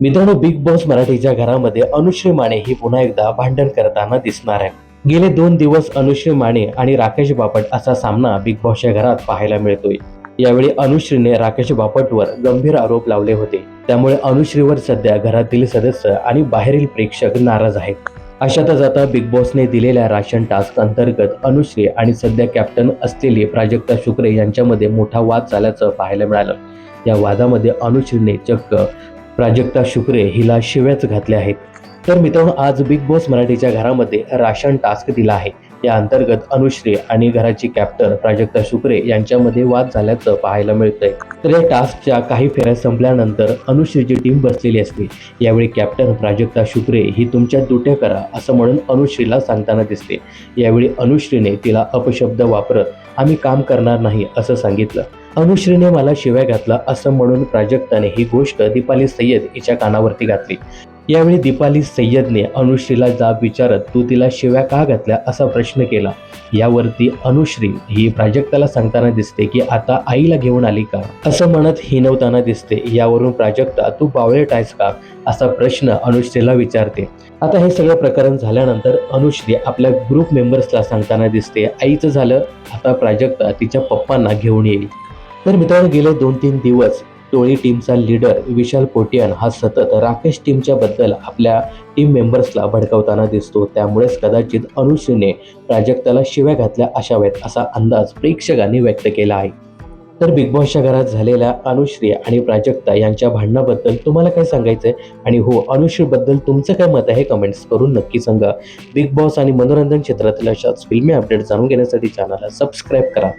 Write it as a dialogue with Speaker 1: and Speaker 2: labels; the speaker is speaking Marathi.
Speaker 1: मित्रांनो बिग बॉस मराठीच्या घरामध्ये अनुश्री माने ही पुन्हा एकदा भांडण करताना दिसणार आहे गेले दोन दिवस अनुश्री माने आणि राकेश बापट असा सामना बिग बॉसच्या घरात पाहायला मिळतोय. यावेळी अनुश्रीने राकेश बापटवर गंभीर आरोप लावले होते. त्यामुळे अनुश्रीवर सध्या घरातील सदस्य आणि बाहेरील प्रेक्षक नाराज आहेत. अशातच आता बिग बॉसने दिलेल्या राशन टास्क अंतर्गत अनुश्री आणि सध्या कॅप्टन असलेली प्राजक्ता शुक्रे यांच्यामध्ये मोठा वाद झाल्याचं पाहायला मिळालं. या वादामध्ये अनुश्रीने चक्क प्राजक्ता शुक्रे हिला शिव्याच घातल्या आहेत. तर मित्रांनो आज बिग बॉस मराठीच्या घरामध्ये राशन टास्क दिला आहे. या अंतर्गत अनुश्री आणि घराची कॅप्टन प्राजक्ता शुक्रे यांच्यामध्ये वाद झाल्याचं पाहायला मिळतंय. तर या टास्कच्या काही फेऱ्या संपल्यानंतर अनुश्रीची टीम बसलेली असते. यावेळी कॅप्टन प्राजक्ता शुक्रे ही तुमच्या दुट्या करा असं म्हणून अनुश्रीला सांगताना दिसते. यावेळी अनुश्रीने तिला अपशब्द वापरत आम्ही काम करणार नाही असं सांगितलं. अनुश्रीने मला शिव्या घातला असं म्हणून प्राजक्ताने ही गोष्ट दीपाली सय्यद हिच्या कानावरती घातली. यावेळी दीपाली सय्यदने अनुश्रीला जाब विचारत तू तिला शिव्या का घातल्या? असा प्रश्न केला. यावरती अनुश्री ही प्राजक्ताला सांगताना दिसते की आता आईला घेऊन आली का? असं म्हणत हिनवताना दिसते यावरून प्राजक्ता तू बावळेट आहेस का? असा प्रश्न अनुश्रीला विचारते. आता हे सगळं प्रकरण झाल्यानंतर अनुश्री आपल्या ग्रुप मेंबर्सला सांगताना दिसते आईचं झालं आता प्राजक्ता तिच्या पप्पांना घेऊन येईल. तर मित्रांनो गेले दोन तीन दिवस टोळी टीमचा लीडर विशाल पोटियन हा सतत राकेश टीमच्या बद्दल आपल्या टीम मेंबर्सला भडकवताना दिसतो. त्यामुळेच कदाचित अनुश्रीने प्राजक्ताला शिव्या घातल्या असाव्यात असा अंदाज प्रेक्षकांनी व्यक्त केला आहे. तर बिग बॉसच्या घरात झालेल्या अनुश्री आणि प्राजक्ता यांच्या भांडणाबद्दल तुम्हाला काय सांगायचंय? आणि हो अनुश्रीबद्दल तुमचं काय मत आहे? कमेंट्स करून नक्की सांगा. बिग बॉस आणि मनोरंजन क्षेत्रातील अशाच फिल्मी अपडेट जाणून घेण्यासाठी चॅनलला सबस्क्राईब करा.